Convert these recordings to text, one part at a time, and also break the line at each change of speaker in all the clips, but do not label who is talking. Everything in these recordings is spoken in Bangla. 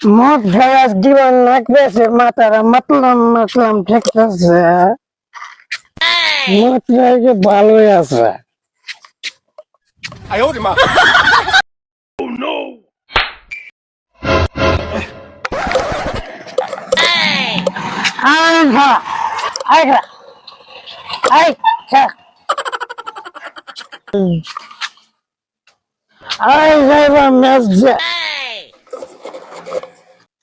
મોત થયા જીવન નાખવે છે માતારા મતલમ
મતલમ ઠેકર છે મોત થયા કે ભાલોય আছে આયો રે માં ઓ નો આ હા આ આ હા આ
જાય વા મેસ જાય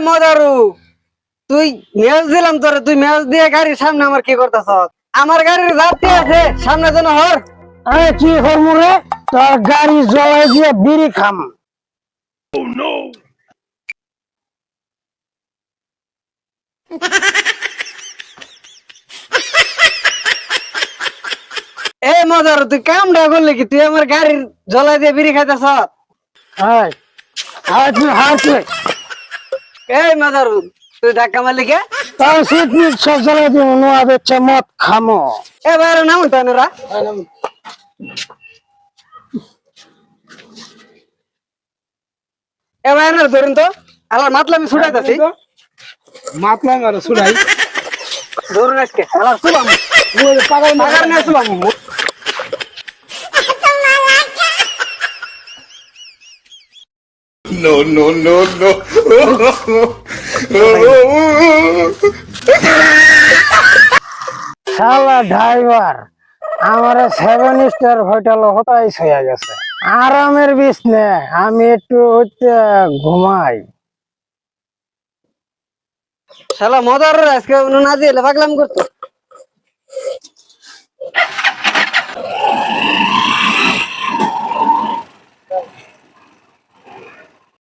妈
！এ মদারু তুই ম্যাচ দিলাম তোরে তুই ম্যাচ দিয়ে গাড়ির সামনে আমার কি করতেছ? আমার গাড়ির যাত্রী আছে সামনে যেন হর।
আরে কি করব রে? তোর গাড়ি দিয়ে বিড়ি খাম।
এ মদারু তুই কামটা করলি কি? তুই আমার গাড়ির জ্বলাই দিয়ে বিড়ি খাইতেছ?
আয় আয় তুই হাত তুই
এই মদারু তুই ধাক্কা মারলি কে?
তোর সিট মিট সব জ্বালাই দিব নোয়া বেচ্ছে মদ খামো।
এ বাইরে নাম তানেরা এ বাইরে না ধরুন তো আলার মাতলা আমি ছুটাইতেছি
মাতলাম আর শুনাই।
ধরুন আজকে আলার শুলাম পাগার না শুলাম
No no no no.
শালা ড্রাইভার আমার সেভেন স্টার হোটেল হতাই হয়ে গেছে। আরামের বিষ নে আমি একটু হচ্ছে ঘুমাই।
শালা মদার আজকে না দিয়ে পাগলাম করতো।